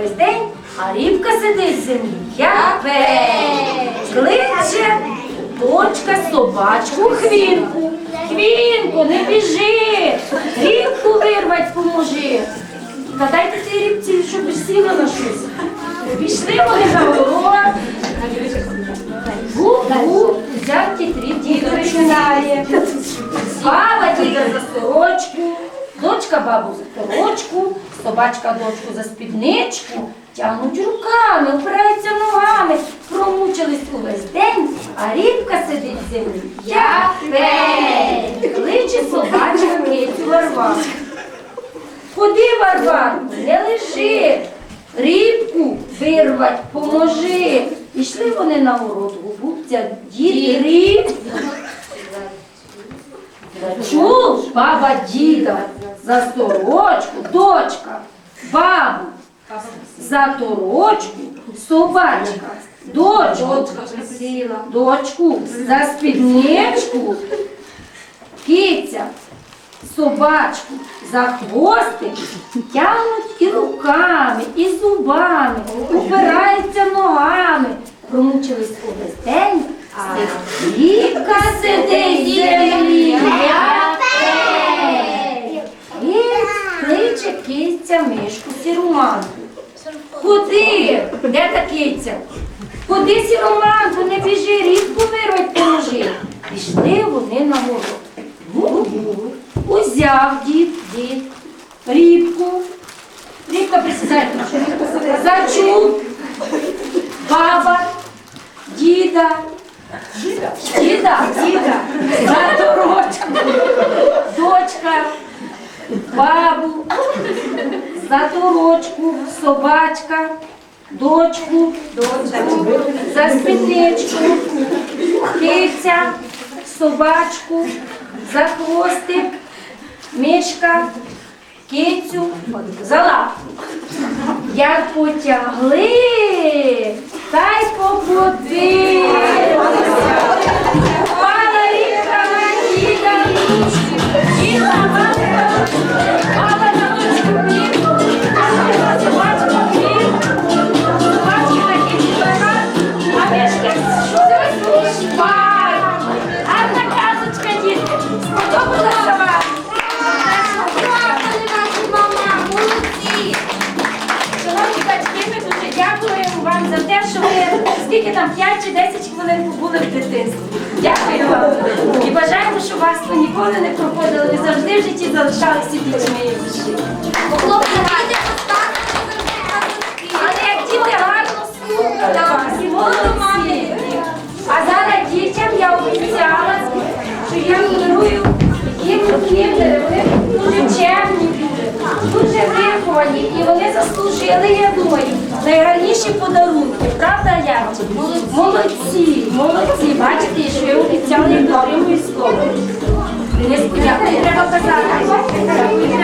увесь день, а рібка сидить в землі, як пень. Кличе дочка собачку хвінку. Хвінку, не біжи, рібку вирвать поможи. Та дайте цій рібці, щоб сіла на щось. Пішли вони на город. Гу-гу, взяв тітрі діду починає. Баба діда за сорочку, дочка бабу за сорочку, собачка дочку за спідничку, тягнуть руками, опираються ногами, промучились увесь день, а рібка сидить в землі. Я пень, кличе собачка кицю Варвару. Ходи, Варварку, не лежи, рібку вирвать, поможи. Пішли вони на город, губця дід ріб. Чув баба діда за сорочку, дочка, бабу, за торочку, собачка, дочку, дочку, за спідничку, киця, собачку. За хвостик тягнуть і руками, і зубами, упираються ногами, промучились увесь день, а рібка сидить в землі, як пень. І кличе киця мишку сіруманку. Ходи, де та киця? Ходи, сіроманку, не біжи, рібку вирвать поможи. Пішли вони на город. Гу-гу. Узяв дід, дід, рібку. Рібка присідає, зачув. Баба, діда. Діда, діда, за дорожку. Дочка, бабу, за торочку, собачка, дочку, дочку, за спідничку, киця, собачку, за хвостик, мишка, кицю, за лапку. Як потягли, та й покотилися. Ви скільки там 5 чи 10 хвилин побули в дитинстві. Дякую вам. І бажаємо, щоб вас то ніколи не проходили. Ви завжди в житті залишалися дітьми і душі. Але як діти гарно слухали і молодці. А зараз дітям я обіцяла, що я подарую їм кіндери. Виховані. І вони заслужили, я думаю, найгарніші подарунки. Правда, я? Молодці, молодці. Бачите, що я обіцяла їм добрим словом. Не сподіваюся, треба казати.